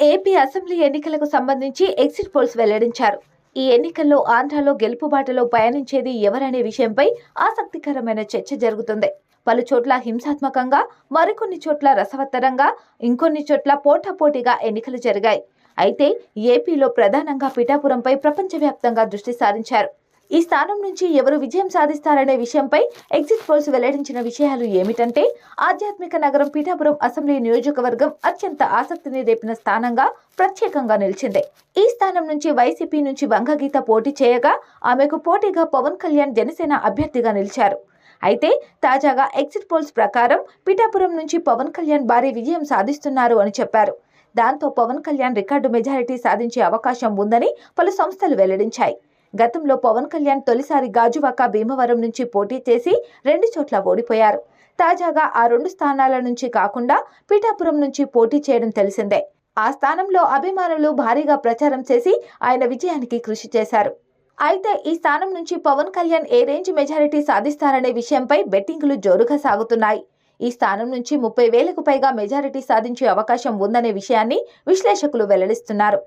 AP assembly ఎన్నికలకు సంబంధించి exit polls వెల్లడించారు. ఈ ఎన్నికల్లో ఆంధ్రాలో గెలుపు బాటలో పయనించేది ఎవరనే విషయంపై ఆసక్తికరమైన చర్చ జరుగుతుంది. పలు చోట్ల హింసాత్మకంగా మరికొన్ని చోట్ల రసవత్తరంగా ఇంకొన్ని చోట్ల పోటాపోటీగా ఎన్నికలు జరిగాయి. అయితే ఏపీలో ప్రధానంగా పిఠాపురంపై ప్రపంచవ్యాప్తంగా దృష్టి సారించారు. ఈ స్థానం నుంచి ఎవరు విజయం సాధిస్తారనే విషయంపై ఎగ్జిట్ పోల్స్ వెల్లడించిన విషయాలు ఏమిటంటే ఆధ్యాత్మిక నగరం పీఠాపురం అసెంబ్లీ నియోజకవర్గం అత్యంత ఆసక్తిని రేపిన స్థానంగా ప్రత్యేకంగా నిలిచింది. ఈ స్థానం నుంచి వైసీపీ నుంచి వంగగీత పోటీ చేయగా ఆమెకు పోటీగా పవన్ కళ్యాణ్ జనసేన అభ్యర్థిగా నిలిచారు. అయితే తాజాగా ఎగ్జిట్ పోల్స్ ప్రకారం పిఠాపురం నుంచి పవన్ కళ్యాణ్ భారీ విజయం సాధిస్తున్నారు అని చెప్పారు. దాంతో పవన్ కళ్యాణ్ రికార్డు మెజారిటీ సాధించే అవకాశం ఉందని పలు సంస్థలు వెల్లడించాయి. గతంలో పవన్ కళ్యాణ్ తొలిసారి గాజువాక భీమవరం నుంచి పోటీ చేసి రెండు చోట్ల ఓడిపోయారు. తాజాగా ఆ రెండు స్థానాల నుంచి కాకుండా పిఠాపురం నుంచి పోటీ చేయడం తెలిసిందే. ఆ స్థానంలో అభిమానులు భారీగా ప్రచారం చేసి ఆయన విజయానికి కృషి చేశారు. అయితే ఈ స్థానం నుంచి పవన్ కళ్యాణ్ ఏ రేంజ్ మెజారిటీ సాధిస్తారనే విషయంపై బెట్టింగులు జోరుగా సాగుతున్నాయి. ఈ స్థానం నుంచి ముప్పై వేలకు పైగా మెజారిటీ సాధించే అవకాశం ఉందనే విషయాన్ని విశ్లేషకులు వెల్లడిస్తున్నారు.